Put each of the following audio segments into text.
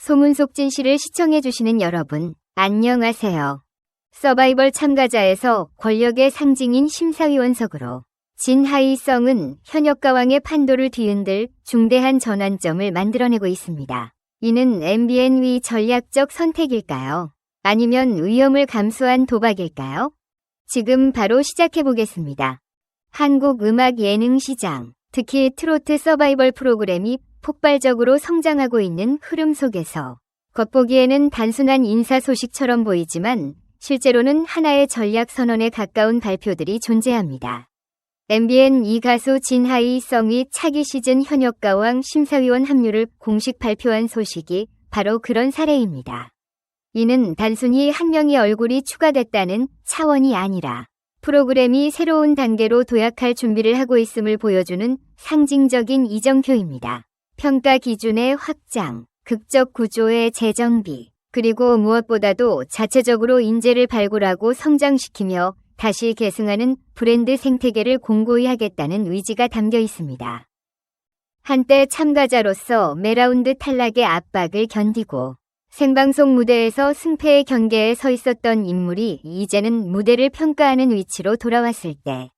소문속 진실을 시청해주시는 여러분, 안녕하세요. 서바이벌 참가자에서 권력의 상징인 심사위원석으로 진하이성은 현역가왕의 판도를 뒤흔들 중대한 전환점을 만들어내고 있습니다. 이는 MBN 위 전략적 선택일까요? 아니면 위험을 감수한 도박일까요? 지금 바로 시작해보겠습니다. 한국 음악 예능 시장, 특히 트로트 서바이벌 프로그램이 폭발적으로 성장하고 있는 흐름 속에서 겉보기에는 단순한 인사 소식처럼 보이지만 실제로는 하나의 전략 선언에 가까운 발표들이 존재합니다. MBN 이 가수 진하이 성이 차기 시즌 현역 가왕 심사위원 합류를 공식 발표한 소식이 바로 그런 사례입니다. 이는 단순히 한 명의 얼굴이 추가됐다는 차원이 아니라 프로그램이 새로운 단계로 도약할 준비를 하고 있음을 보여주는 상징적인 이정표입니다. 평가 기준의 확장, 극적 구조의 재정비, 그리고 무엇보다도 자체적으로 인재를 발굴하고 성장시키며 다시 계승하는 브랜드 생태계를 공고히 하겠다는 의지가 담겨 있습니다. 한때 참가자로서 매라운드 탈락의 압박을 견디고 생방송 무대에서 승패의 경계에 서 있었던 인물이 이제는 무대를 평가하는 위치로 돌아왔을 때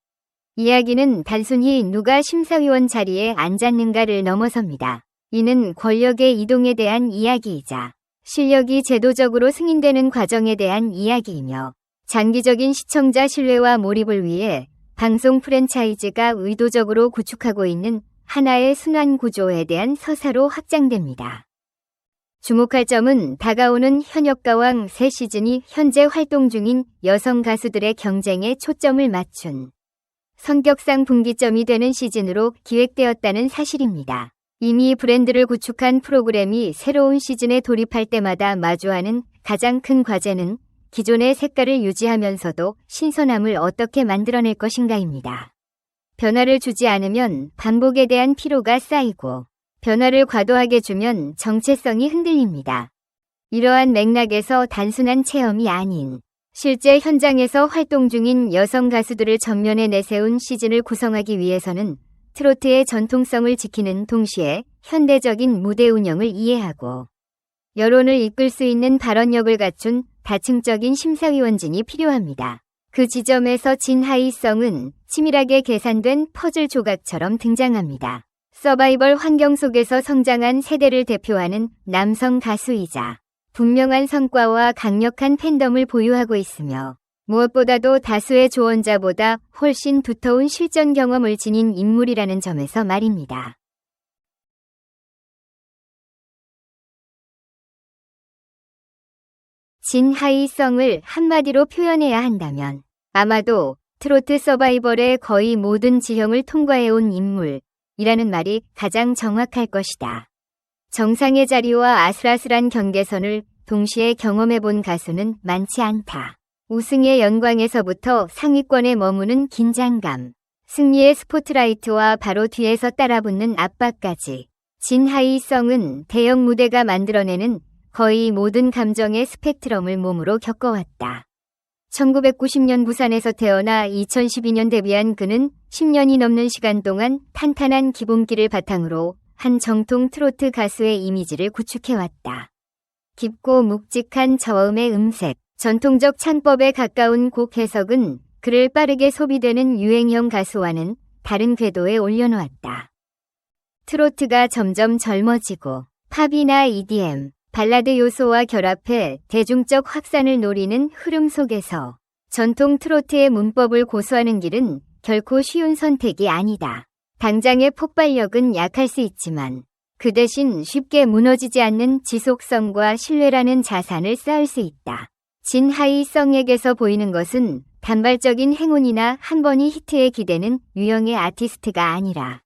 이야기는 단순히 누가 심사위원 자리에 앉았는가를 넘어섭니다. 이는 권력의 이동에 대한 이야기이자 실력이 제도적으로 승인되는 과정에 대한 이야기이며 장기적인 시청자 신뢰와 몰입을 위해 방송 프랜차이즈가 의도적으로 구축하고 있는 하나의 순환 구조에 대한 서사로 확장됩니다. 주목할 점은 다가오는 현역가왕 새 시즌이 현재 활동 중인 여성 가수들의 경쟁에 초점을 맞춘 성격상 분기점이 되는 시즌으로 기획되었다는 사실입니다. 이미 브랜드를 구축한 프로그램이 새로운 시즌에 돌입할 때마다 마주하는 가장 큰 과제는 기존의 색깔을 유지하면서도 신선함을 어떻게 만들어낼 것인가입니다. 변화를 주지 않으면 반복에 대한 피로가 쌓이고 변화를 과도하게 주면 정체성이 흔들립니다. 이러한 맥락에서 단순한 체험이 아닌 실제 현장에서 활동 중인 여성 가수들을 전면에 내세운 시즌을 구성하기 위해서는 트로트의 전통성을 지키는 동시에 현대적인 무대 운영을 이해하고 여론을 이끌 수 있는 발언력을 갖춘 다층적인 심사위원진이 필요합니다. 그 지점에서 진하이성은 치밀하게 계산된 퍼즐 조각처럼 등장합니다. 서바이벌 환경 속에서 성장한 세대를 대표하는 남성 가수이자 분명한 성과와 강력한 팬덤을 보유하고 있으며 무엇보다도 다수의 조언자보다 훨씬 두터운 실전 경험을 지닌 인물이라는 점에서 말입니다. 진하이성을 한마디로 표현해야 한다면 아마도 트로트 서바이벌의 거의 모든 지형을 통과해온 인물이라는 말이 가장 정확할 것이다. 정상의 자리와 아슬아슬한 경계선을 동시에 경험해본 가수는 많지 않다. 우승의 영광에서부터 상위권에 머무는 긴장감, 승리의 스포트라이트와 바로 뒤에서 따라붙는 압박까지 진하이성은 대형 무대가 만들어내는 거의 모든 감정의 스펙트럼을 몸으로 겪어왔다. 1990년 부산에서 태어나 2012년 데뷔한 그는 10년이 넘는 시간 동안 탄탄한 기본기를 바탕으로 한 정통 트로트 가수의 이미지를 구축해왔다. 깊고 묵직한 저음의 음색, 전통적 창법에 가까운 곡 해석은 그를 빠르게 소비되는 유행형 가수와는 다른 궤도에 올려놓았다. 트로트가 점점 젊어지고 팝이나 EDM, 발라드 요소와 결합해 대중적 확산을 노리는 흐름 속에서 전통 트로트의 문법을 고수하는 길은 결코 쉬운 선택이 아니다. 당장의 폭발력은 약할 수 있지만 그 대신 쉽게 무너지지 않는 지속성과 신뢰라는 자산을 쌓을 수 있다. 진하이 성에게서 보이는 것은 단발적인 행운이나 한 번이 히트에 기대는 유형의 아티스트가 아니라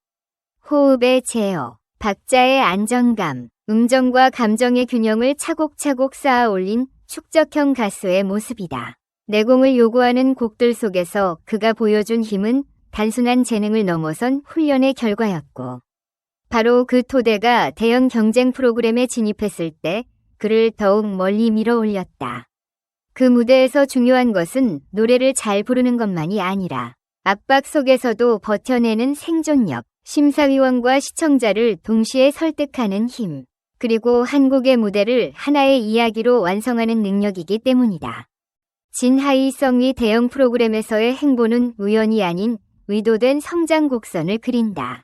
호흡의 제어, 박자의 안정감, 음정과 감정의 균형을 차곡차곡 쌓아 올린 축적형 가수의 모습이다. 내공을 요구하는 곡들 속에서 그가 보여준 힘은 단순한 재능을 넘어선 훈련의 결과였고, 바로 그 토대가 대형 경쟁 프로그램에 진입했을 때 그를 더욱 멀리 밀어 올렸다. 그 무대에서 중요한 것은 노래를 잘 부르는 것만이 아니라 압박 속에서도 버텨내는 생존력, 심사위원과 시청자를 동시에 설득하는 힘, 그리고 한국의 무대를 하나의 이야기로 완성하는 능력이기 때문이다. 진하이성이 대형 프로그램에서의 행보는 우연이 아닌 의도된 성장 곡선을 그린다.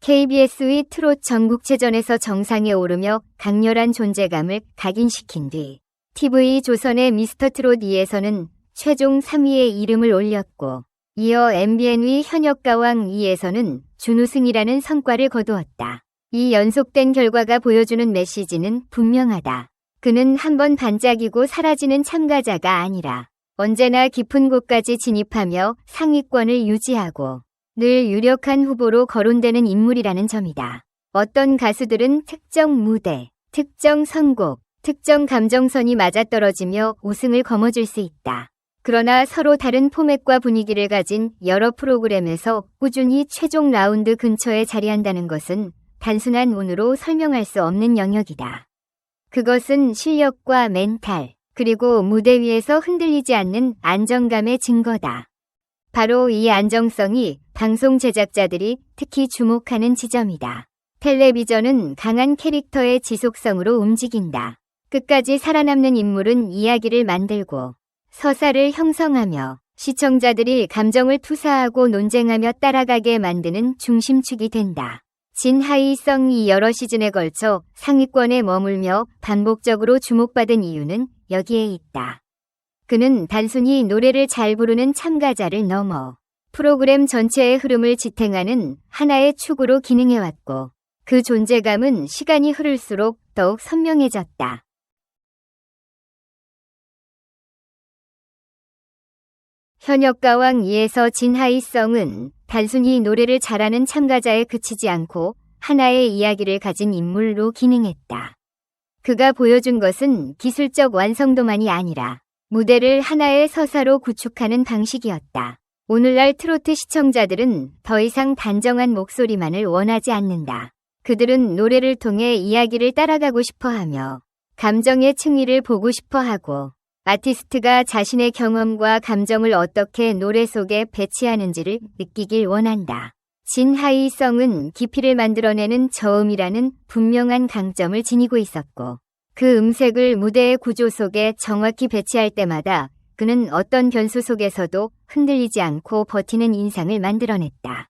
KBS의 트롯 전국체전에서 정상에 오르며 강렬한 존재감을 각인시킨 뒤 TV 조선의 미스터 트롯 2에서는 최종 3위의 이름을 올렸고 이어 MBN의 현역 가왕 2에서는 준우승이라는 성과를 거두었다. 이 연속된 결과가 보여주는 메시지는 분명하다. 그는 한 번 반짝이고 사라지는 참가자가 아니라 언제나 깊은 곳까지 진입하며 상위권을 유지하고 늘 유력한 후보로 거론되는 인물이라는 점이다. 어떤 가수들은 특정 무대, 특정 선곡, 특정 감정선이 맞아떨어지며 우승을 거머쥘 수 있다. 그러나 서로 다른 포맷과 분위기를 가진 여러 프로그램에서 꾸준히 최종 라운드 근처에 자리한다는 것은 단순한 운으로 설명할 수 없는 영역이다. 그것은 실력과 멘탈, 그리고 무대 위에서 흔들리지 않는 안정감의 증거다. 바로 이 안정성이 방송 제작자들이 특히 주목하는 지점이다. 텔레비전은 강한 캐릭터의 지속성으로 움직인다. 끝까지 살아남는 인물은 이야기를 만들고 서사를 형성하며 시청자들이 감정을 투사하고 논쟁하며 따라가게 만드는 중심축이 된다. 진하이성이 여러 시즌에 걸쳐 상위권에 머물며 반복적으로 주목받은 이유는 여기에 있다. 그는 단순히 노래를 잘 부르는 참가자를 넘어 프로그램 전체의 흐름을 지탱하는 하나의 축으로 기능해왔고 그 존재감은 시간이 흐를수록 더욱 선명해졌다. 현역 가왕 2에서 진하이성은 단순히 노래를 잘하는 참가자에 그치지 않고 하나의 이야기를 가진 인물로 기능했다. 그가 보여준 것은 기술적 완성도만이 아니라 무대를 하나의 서사로 구축하는 방식이었다. 오늘날 트로트 시청자들은 더 이상 단정한 목소리만을 원하지 않는다. 그들은 노래를 통해 이야기를 따라가고 싶어 하며 감정의 층위를 보고 싶어 하고 아티스트가 자신의 경험과 감정을 어떻게 노래 속에 배치하는지를 느끼길 원한다. 진하이성은 깊이를 만들어내는 저음이라는 분명한 강점을 지니고 있었고 그 음색을 무대의 구조 속에 정확히 배치할 때마다 그는 어떤 변수 속에서도 흔들리지 않고 버티는 인상을 만들어냈다.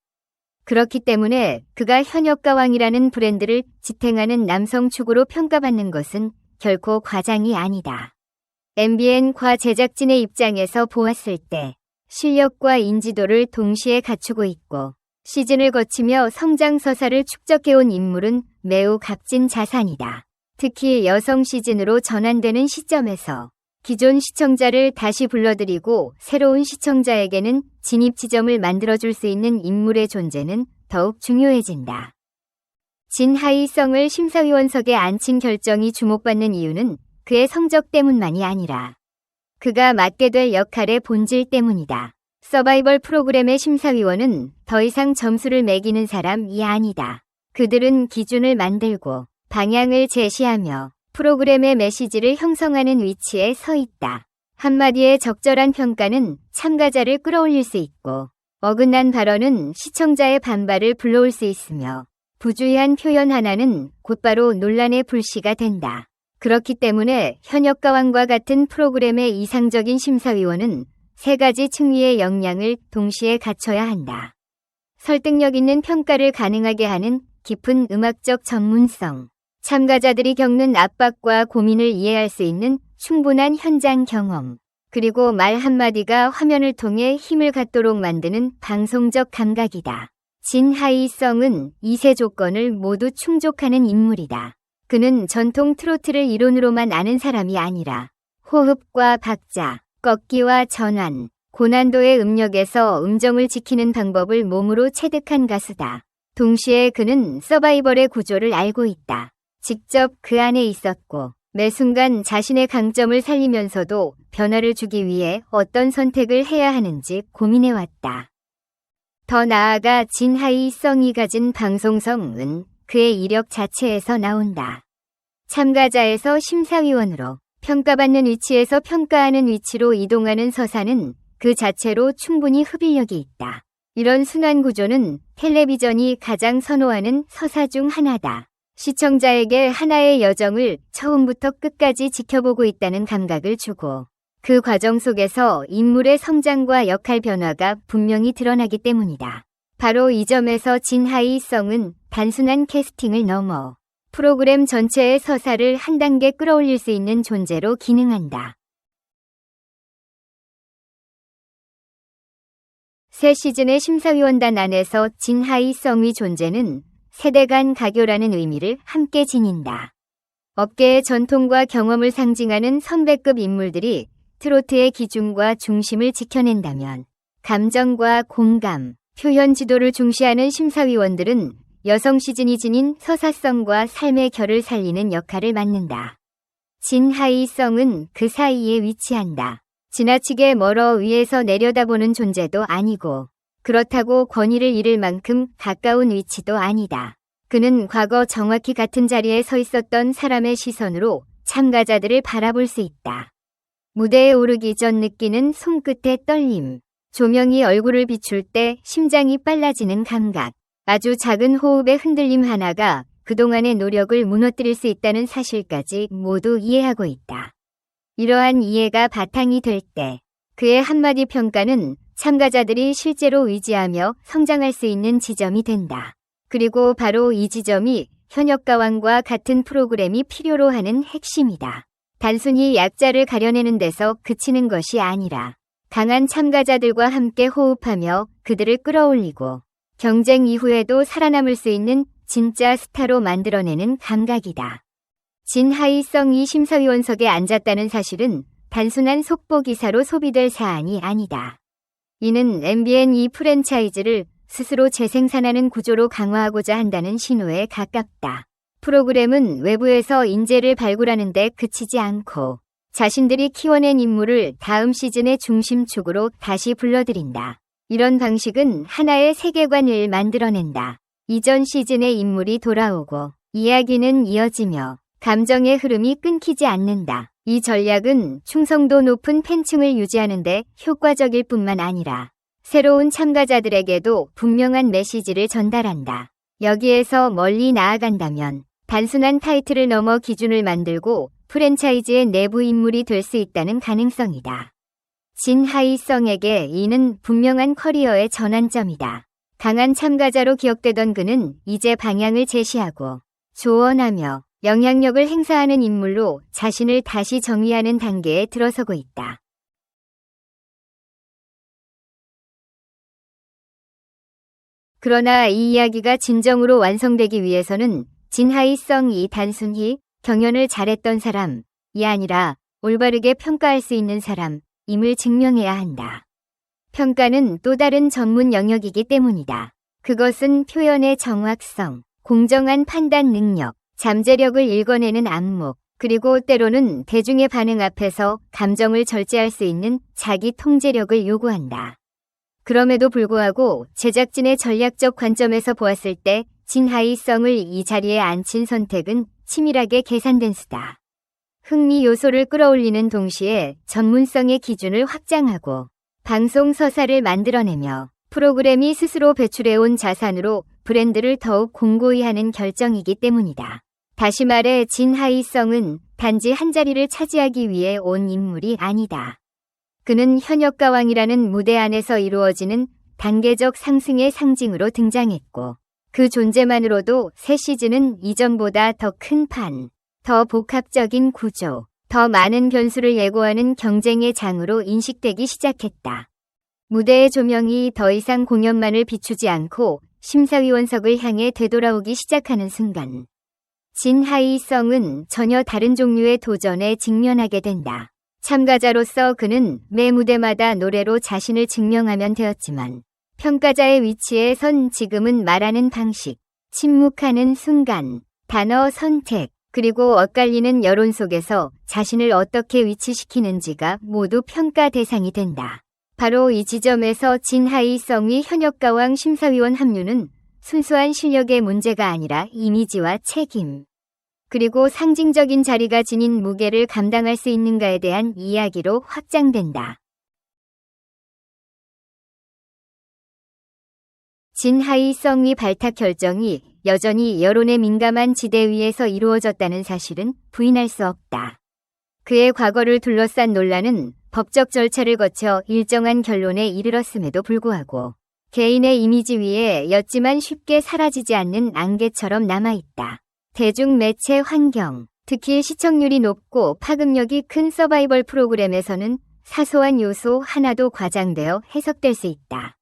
그렇기 때문에 그가 현역가왕이라는 브랜드를 지탱하는 남성 축으로 평가받는 것은 결코 과장이 아니다. MBN과 제작진의 입장에서 보았을 때 실력과 인지도를 동시에 갖추고 있고 시즌을 거치며 성장 서사를 축적해온 인물은 매우 값진 자산이다. 특히 여성 시즌으로 전환되는 시점에서 기존 시청자를 다시 불러들이고 새로운 시청자에게는 진입 지점을 만들어줄 수 있는 인물의 존재는 더욱 중요해진다. 진하이성을 심사위원석에 앉힌 결정이 주목받는 이유는 그의 성적 때문만이 아니라 그가 맡게 될 역할의 본질 때문이다. 서바이벌 프로그램의 심사위원은 더 이상 점수를 매기는 사람이 아니다. 그들은 기준을 만들고 방향을 제시하며 프로그램의 메시지를 형성하는 위치에 서 있다. 한마디의 적절한 평가는 참가자를 끌어올릴 수 있고 어긋난 발언은 시청자의 반발을 불러올 수 있으며 부주의한 표현 하나는 곧바로 논란의 불씨가 된다. 그렇기 때문에 현역 가왕과 같은 프로그램의 이상적인 심사위원은 세 가지 층위의 역량을 동시에 갖춰야 한다. 설득력 있는 평가를 가능하게 하는 깊은 음악적 전문성, 참가자들이 겪는 압박과 고민을 이해할 수 있는 충분한 현장 경험, 그리고 말 한마디가 화면을 통해 힘을 갖도록 만드는 방송적 감각이다. 진하이성은 이세 조건을 모두 충족하는 인물이다. 그는 전통 트로트를 이론으로만 아는 사람이 아니라 호흡과 박자, 꺾기와 전환, 고난도의 음력에서 음정을 지키는 방법을 몸으로 체득한 가수다. 동시에 그는 서바이벌의 구조를 알고 있다. 직접 그 안에 있었고 매 순간 자신의 강점을 살리면서도 변화를 주기 위해 어떤 선택을 해야 하는지 고민해왔다. 더 나아가 진하이 성이 가진 방송성은 그의 이력 자체에서 나온다. 참가자에서 심사위원으로 평가받는 위치에서 평가하는 위치로 이동하는 서사는 그 자체로 충분히 흡입력이 있다. 이런 순환 구조는 텔레비전이 가장 선호하는 서사 중 하나다. 시청자에게 하나의 여정을 처음부터 끝까지 지켜보고 있다는 감각을 주고 그 과정 속에서 인물의 성장과 역할 변화가 분명히 드러나기 때문이다. 바로 이 점에서 진하이성은 단순한 캐스팅을 넘어 프로그램 전체의 서사를 한 단계 끌어올릴 수 있는 존재로 기능한다. 새 시즌의 심사위원단 안에서 진하이성의 존재는 세대 간 가교라는 의미를 함께 지닌다. 업계의 전통과 경험을 상징하는 선배급 인물들이 트로트의 기준과 중심을 지켜낸다면 감정과 공감, 표현 지도를 중시하는 심사위원들은 여성 시즌이 지닌 서사성과 삶의 결을 살리는 역할을 맡는다. 진하이성은 그 사이에 위치한다. 지나치게 멀어 위에서 내려다보는 존재도 아니고 그렇다고 권위를 잃을 만큼 가까운 위치도 아니다. 그는 과거 정확히 같은 자리에 서 있었던 사람의 시선으로 참가자들을 바라볼 수 있다. 무대에 오르기 전 느끼는 손끝의 떨림, 조명이 얼굴을 비출 때 심장이 빨라지는 감각, 아주 작은 호흡의 흔들림 하나가 그동안의 노력을 무너뜨릴 수 있다는 사실까지 모두 이해하고 있다. 이러한 이해가 바탕이 될 때 그의 한마디 평가는 참가자들이 실제로 의지하며 성장할 수 있는 지점이 된다. 그리고 바로 이 지점이 현역 가왕과 같은 프로그램이 필요로 하는 핵심이다. 단순히 약자를 가려내는 데서 그치는 것이 아니라 강한 참가자들과 함께 호흡하며 그들을 끌어올리고 경쟁 이후에도 살아남을 수 있는 진짜 스타로 만들어내는 감각이다. 진하이성이 심사위원석에 앉았다는 사실은 단순한 속보 기사로 소비될 사안이 아니다. 이는 MBN 이 프랜차이즈를 스스로 재생산하는 구조로 강화하고자 한다는 신호에 가깝다. 프로그램은 외부에서 인재를 발굴하는 데 그치지 않고 자신들이 키워낸 인물을 다음 시즌의 중심축으로 다시 불러들인다. 이런 방식은 하나의 세계관을 만들어낸다. 이전 시즌의 인물이 돌아오고 이야기는 이어지며 감정의 흐름이 끊기지 않는다. 이 전략은 충성도 높은 팬층을 유지하는데 효과적일 뿐만 아니라 새로운 참가자들에게도 분명한 메시지를 전달한다. 여기에서 멀리 나아간다면 단순한 타이틀을 넘어 기준을 만들고 프랜차이즈의 내부 인물이 될 수 있다는 가능성이다. 진하이성에게 이는 분명한 커리어의 전환점이다. 강한 참가자로 기억되던 그는 이제 방향을 제시하고 조언하며 영향력을 행사하는 인물로 자신을 다시 정의하는 단계에 들어서고 있다. 그러나 이 이야기가 진정으로 완성되기 위해서는 진하이성이 단순히 경연을 잘했던 사람이 아니라 올바르게 평가할 수 있는 사람 임을 증명해야 한다. 평가는 또 다른 전문 영역이기 때문이다. 그것은 표현의 정확성, 공정한 판단 능력, 잠재력을 읽어내는 안목, 그리고 때로는 대중의 반응 앞에서 감정을 절제할 수 있는 자기 통제력을 요구한다. 그럼에도 불구하고 제작진의 전략적 관점에서 보았을 때 진하이성을 이 자리에 앉힌 선택은 치밀하게 계산된 수다. 흥미 요소를 끌어올리는 동시에 전문성의 기준을 확장하고 방송 서사를 만들어내며 프로그램이 스스로 배출해온 자산으로 브랜드를 더욱 공고히 하는 결정이기 때문이다. 다시 말해 진하이성은 단지 한 자리를 차지하기 위해 온 인물이 아니다. 그는 현역가왕이라는 무대 안에서 이루어지는 단계적 상승의 상징으로 등장했고 그 존재만으로도 새 시즌은 이전보다 더 큰 판, 더 복합적인 구조, 더 많은 변수를 예고하는 경쟁의 장으로 인식되기 시작했다. 무대의 조명이 더 이상 공연만을 비추지 않고 심사위원석을 향해 되돌아오기 시작하는 순간 진하이성은 전혀 다른 종류의 도전에 직면하게 된다. 참가자로서 그는 매 무대마다 노래로 자신을 증명하면 되었지만 평가자의 위치에 선 지금은 말하는 방식, 침묵하는 순간, 단어 선택, 그리고 엇갈리는 여론 속에서 자신을 어떻게 위치시키는지가 모두 평가 대상이 된다. 바로 이 지점에서 진하이성의 현역가왕 심사위원 합류는 순수한 실력의 문제가 아니라 이미지와 책임, 그리고 상징적인 자리가 지닌 무게를 감당할 수 있는가에 대한 이야기로 확장된다. 진하이 성위 발탁 결정이 여전히 여론에 민감한 지대 위에서 이루어졌다는 사실은 부인할 수 없다. 그의 과거를 둘러싼 논란은 법적 절차를 거쳐 일정한 결론에 이르렀음에도 불구하고 개인의 이미지 위에 였지만 쉽게 사라지지 않는 안개처럼 남아있다. 대중 매체 환경, 특히 시청률이 높고 파급력이 큰 서바이벌 프로그램에서는 사소한 요소 하나도 과장되어 해석될 수 있다.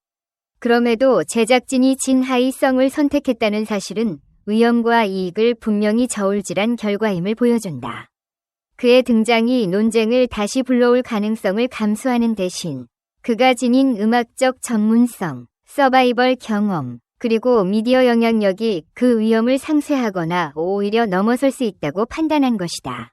그럼에도 제작진이 진하이성을 선택했다는 사실은 위험과 이익을 분명히 저울질한 결과임을 보여준다. 그의 등장이 논쟁을 다시 불러올 가능성을 감수하는 대신 그가 지닌 음악적 전문성, 서바이벌 경험, 그리고 미디어 영향력이 그 위험을 상쇄하거나 오히려 넘어설 수 있다고 판단한 것이다.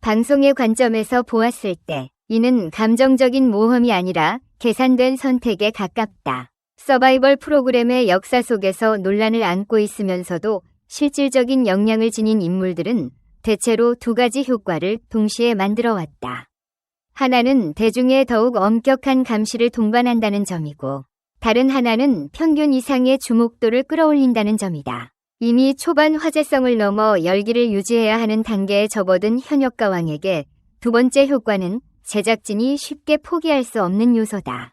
방송의 관점에서 보았을 때 이는 감정적인 모험이 아니라 계산된 선택에 가깝다. 서바이벌 프로그램의 역사 속에서 논란을 안고 있으면서도 실질적인 역량을 지닌 인물들은 대체로 두 가지 효과를 동시에 만들어 왔다. 하나는 대중의 더욱 엄격한 감시를 동반한다는 점이고, 다른 하나는 평균 이상의 주목도를 끌어올린다는 점이다. 이미 초반 화제성을 넘어 열기를 유지해야 하는 단계에 접어든 현역가 왕에게 두 번째 효과는 제작진이 쉽게 포기할 수 없는 요소다.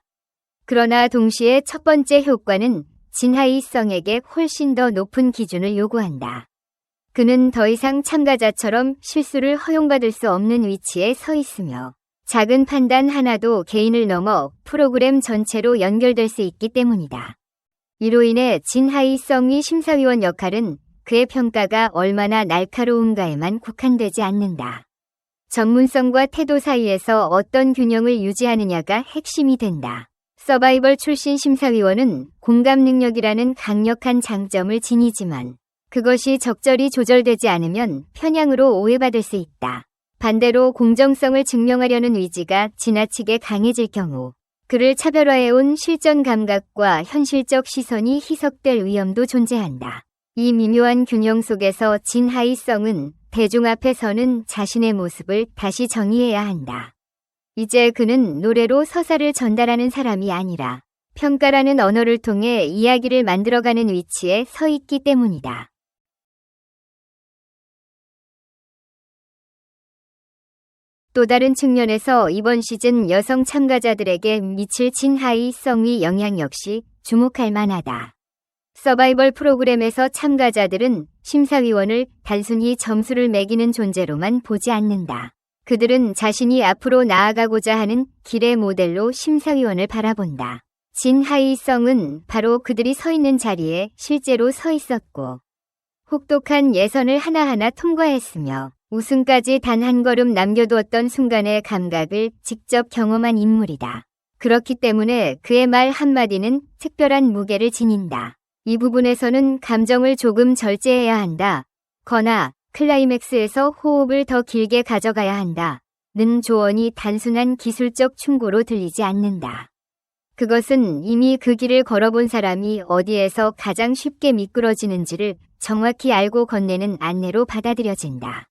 그러나 동시에 첫 번째 효과는 진하이성에게 훨씬 더 높은 기준을 요구한다. 그는 더 이상 참가자처럼 실수를 허용받을 수 없는 위치에 서 있으며 작은 판단 하나도 개인을 넘어 프로그램 전체로 연결될 수 있기 때문이다. 이로 인해 진하이성이 심사위원 역할은 그의 평가가 얼마나 날카로운가에만 국한되지 않는다. 전문성과 태도 사이에서 어떤 균형을 유지하느냐가 핵심이 된다. 서바이벌 출신 심사위원은 공감 능력이라는 강력한 장점을 지니지만 그것이 적절히 조절되지 않으면 편향으로 오해받을 수 있다. 반대로 공정성을 증명하려는 의지가 지나치게 강해질 경우 그를 차별화해온 실전 감각과 현실적 시선이 희석될 위험도 존재한다. 이 미묘한 균형 속에서 진하이성은 대중 앞에 서는 자신의 모습을 다시 정의해야 한다. 이제 그는 노래로 서사를 전달하는 사람이 아니라 평가라는 언어를 통해 이야기를 만들어가는 위치에 서 있기 때문이다. 또 다른 측면에서 이번 시즌 여성 참가자들에게 미칠 진하이성의 영향 역시 주목할 만하다. 서바이벌 프로그램에서 참가자들은 심사위원을 단순히 점수를 매기는 존재로만 보지 않는다. 그들은 자신이 앞으로 나아가고자 하는 길의 모델로 심사위원을 바라본다. 진하이성은 바로 그들이 서 있는 자리에 실제로 서 있었고, 혹독한 예선을 하나하나 통과했으며, 우승까지 단 한 걸음 남겨두었던 순간의 감각을 직접 경험한 인물이다. 그렇기 때문에 그의 말 한마디는 특별한 무게를 지닌다. 이 부분에서는 감정을 조금 절제해야 한다. 거나 클라이맥스에서 호흡을 더 길게 가져가야 한다. 는 조언이 단순한 기술적 충고로 들리지 않는다. 그것은 이미 그 길을 걸어본 사람이 어디에서 가장 쉽게 미끄러지는지를 정확히 알고 건네는 안내로 받아들여진다.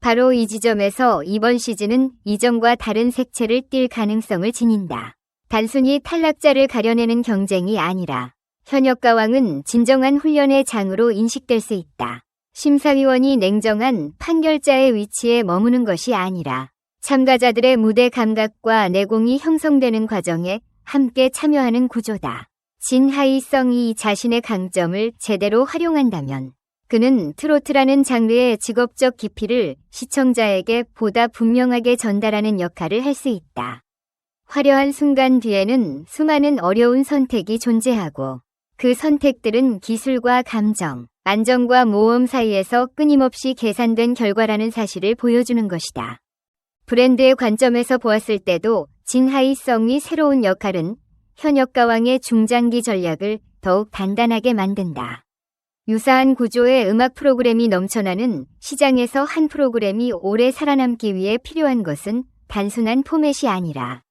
바로 이 지점에서 이번 시즌은 이전과 다른 색채를 띨 가능성을 지닌다. 단순히 탈락자를 가려내는 경쟁이 아니라 현역가왕은 진정한 훈련의 장으로 인식될 수 있다. 심사위원이 냉정한 판결자의 위치에 머무는 것이 아니라 참가자들의 무대 감각과 내공이 형성되는 과정에 함께 참여하는 구조다. 진하이성이 자신의 강점을 제대로 활용한다면 그는 트로트라는 장르의 직업적 깊이를 시청자에게 보다 분명하게 전달하는 역할을 할 수 있다. 화려한 순간 뒤에는 수많은 어려운 선택이 존재하고 그 선택들은 기술과 감정, 안정과 모험 사이에서 끊임없이 계산된 결과라는 사실을 보여주는 것이다. 브랜드의 관점에서 보았을 때도 진하이성이 새로운 역할은 현역 가왕의 중장기 전략을 더욱 단단하게 만든다. 유사한 구조의 음악 프로그램이 넘쳐나는 시장에서 한 프로그램이 오래 살아남기 위해 필요한 것은 단순한 포맷이 아니라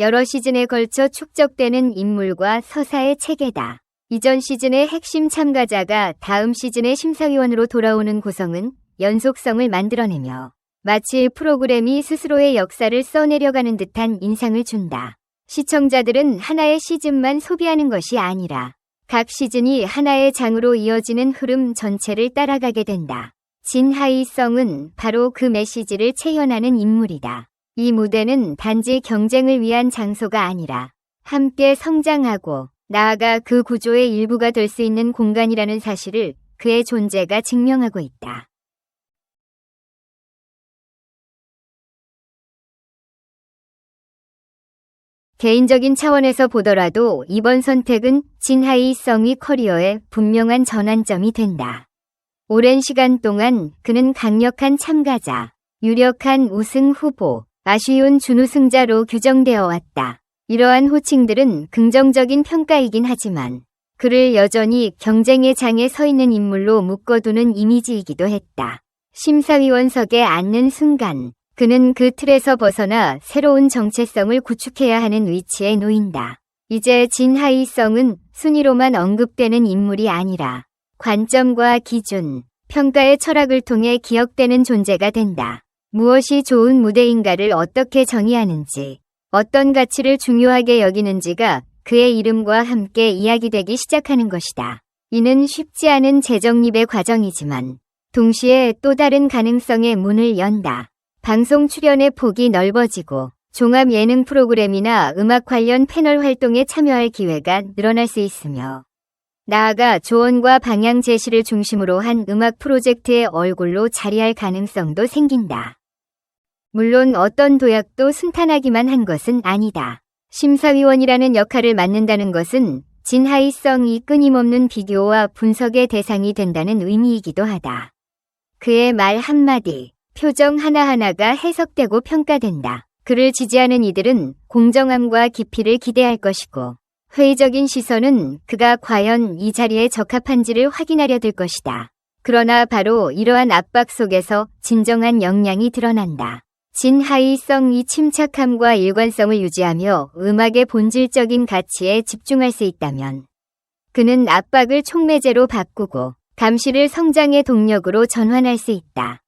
여러 시즌에 걸쳐 축적되는 인물과 서사의 체계다. 이전 시즌의 핵심 참가자가 다음 시즌의 심사위원으로 돌아오는 구성은 연속성을 만들어내며 마치 프로그램이 스스로의 역사를 써내려가는 듯한 인상을 준다. 시청자들은 하나의 시즌만 소비하는 것이 아니라 각 시즌이 하나의 장으로 이어지는 흐름 전체를 따라가게 된다. 진하이성은 바로 그 메시지를 체현하는 인물이다. 이 무대는 단지 경쟁을 위한 장소가 아니라 함께 성장하고 나아가 그 구조의 일부가 될 수 있는 공간이라는 사실을 그의 존재가 증명하고 있다. 개인적인 차원에서 보더라도 이번 선택은 진하이 성의 커리어에 분명한 전환점이 된다. 오랜 시간 동안 그는 강력한 참가자, 유력한 우승 후보, 아쉬운 준우승자로 규정되어 왔다. 이러한 호칭들은 긍정적인 평가이긴 하지만 그를 여전히 경쟁의 장에 서 있는 인물로 묶어두는 이미지이기도 했다. 심사위원석에 앉는 순간 그는 그 틀에서 벗어나 새로운 정체성을 구축해야 하는 위치에 놓인다. 이제 진하이성은 순위로만 언급되는 인물이 아니라 관점과 기준, 평가의 철학을 통해 기억되는 존재가 된다. 무엇이 좋은 무대인가를 어떻게 정의하는지, 어떤 가치를 중요하게 여기는지가 그의 이름과 함께 이야기되기 시작하는 것이다. 이는 쉽지 않은 재정립의 과정이지만 동시에 또 다른 가능성의 문을 연다. 방송 출연의 폭이 넓어지고 종합 예능 프로그램이나 음악 관련 패널 활동에 참여할 기회가 늘어날 수 있으며 나아가 조언과 방향 제시를 중심으로 한 음악 프로젝트의 얼굴로 자리할 가능성도 생긴다. 물론 어떤 도약도 순탄하기만 한 것은 아니다. 심사위원이라는 역할을 맡는다는 것은 진하이성이 끊임없는 비교와 분석의 대상이 된다는 의미이기도 하다. 그의 말 한마디, 표정 하나하나가 해석되고 평가된다. 그를 지지하는 이들은 공정함과 깊이를 기대할 것이고 회의적인 시선은 그가 과연 이 자리에 적합한지를 확인하려 들 것이다. 그러나 바로 이러한 압박 속에서 진정한 역량이 드러난다. 진하이성이 침착함과 일관성을 유지하며 음악의 본질적인 가치에 집중할 수 있다면 그는 압박을 촉매제로 바꾸고 감시를 성장의 동력으로 전환할 수 있다.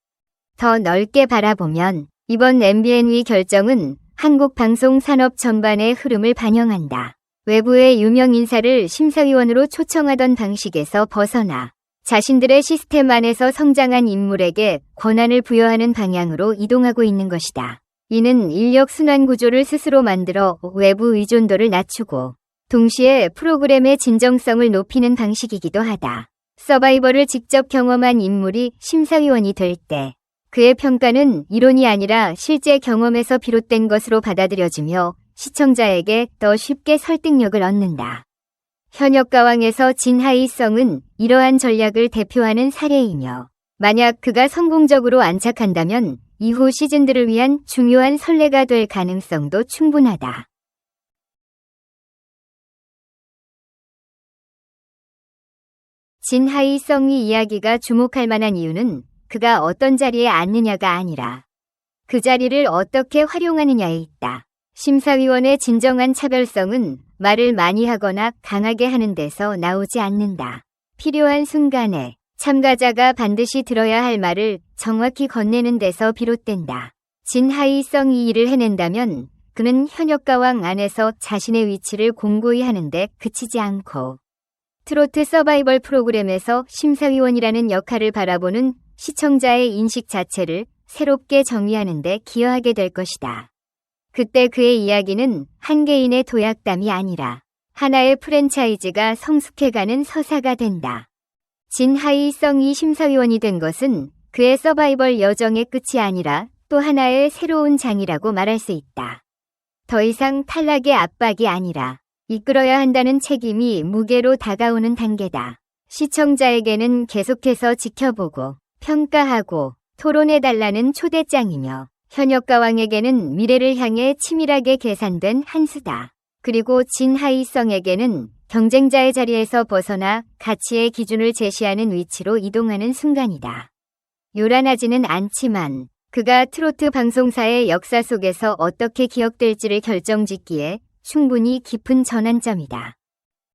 더 넓게 바라보면 이번 MBN위 결정은 한국 방송 산업 전반의 흐름을 반영한다. 외부의 유명 인사를 심사위원으로 초청하던 방식에서 벗어나 자신들의 시스템 안에서 성장한 인물에게 권한을 부여하는 방향으로 이동하고 있는 것이다. 이는 인력 순환 구조를 스스로 만들어 외부 의존도를 낮추고 동시에 프로그램의 진정성을 높이는 방식이기도 하다. 서바이벌을 직접 경험한 인물이 심사위원이 될 때 그의 평가는 이론이 아니라 실제 경험에서 비롯된 것으로 받아들여지며 시청자에게 더 쉽게 설득력을 얻는다. 현역 가왕에서 진하이성은 이러한 전략을 대표하는 사례이며 만약 그가 성공적으로 안착한다면 이후 시즌들을 위한 중요한 선례가 될 가능성도 충분하다. 진하이성이 이야기가 주목할 만한 이유는 그가 어떤 자리에 앉느냐가 아니라 그 자리를 어떻게 활용하느냐에 있다. 심사위원의 진정한 차별성은 말을 많이 하거나 강하게 하는 데서 나오지 않는다. 필요한 순간에 참가자가 반드시 들어야 할 말을 정확히 건네는 데서 비롯된다. 진하이성이 일을 해낸다면 그는 현역가왕 안에서 자신의 위치를 공고히 하는데 그치지 않고 트로트 서바이벌 프로그램에서 심사위원이라는 역할을 바라보는 시청자의 인식 자체를 새롭게 정의하는 데 기여하게 될 것이다. 그때 그의 이야기는 한 개인의 도약담이 아니라 하나의 프랜차이즈가 성숙해가는 서사가 된다. 진하이 성이 심사위원이 된 것은 그의 서바이벌 여정의 끝이 아니라 또 하나의 새로운 장이라고 말할 수 있다. 더 이상 탈락의 압박이 아니라 이끌어야 한다는 책임이 무게로 다가오는 단계다. 시청자에게는 계속해서 지켜보고 평가하고 토론해달라는 초대장이며 현역가왕에게는 미래를 향해 치밀하게 계산된 한 수다. 그리고 진하이성에게는 경쟁자의 자리에서 벗어나 가치의 기준을 제시하는 위치로 이동하는 순간이다. 요란하지는 않지만 그가 트로트 방송사의 역사 속에서 어떻게 기억될지를 결정짓기에 충분히 깊은 전환점이다.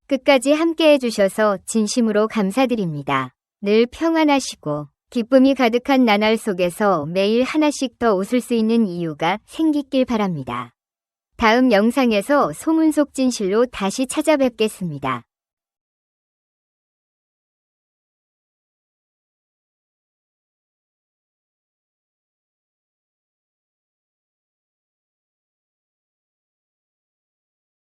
끝까지 함께 해 주셔서 진심으로 감사드립니다. 늘 평안하시고 기쁨이 가득한 나날 속에서 매일 하나씩 더 웃을 수 있는 이유가 생기길 바랍니다. 다음 영상에서 소문 속 진실로 다시 찾아뵙겠습니다.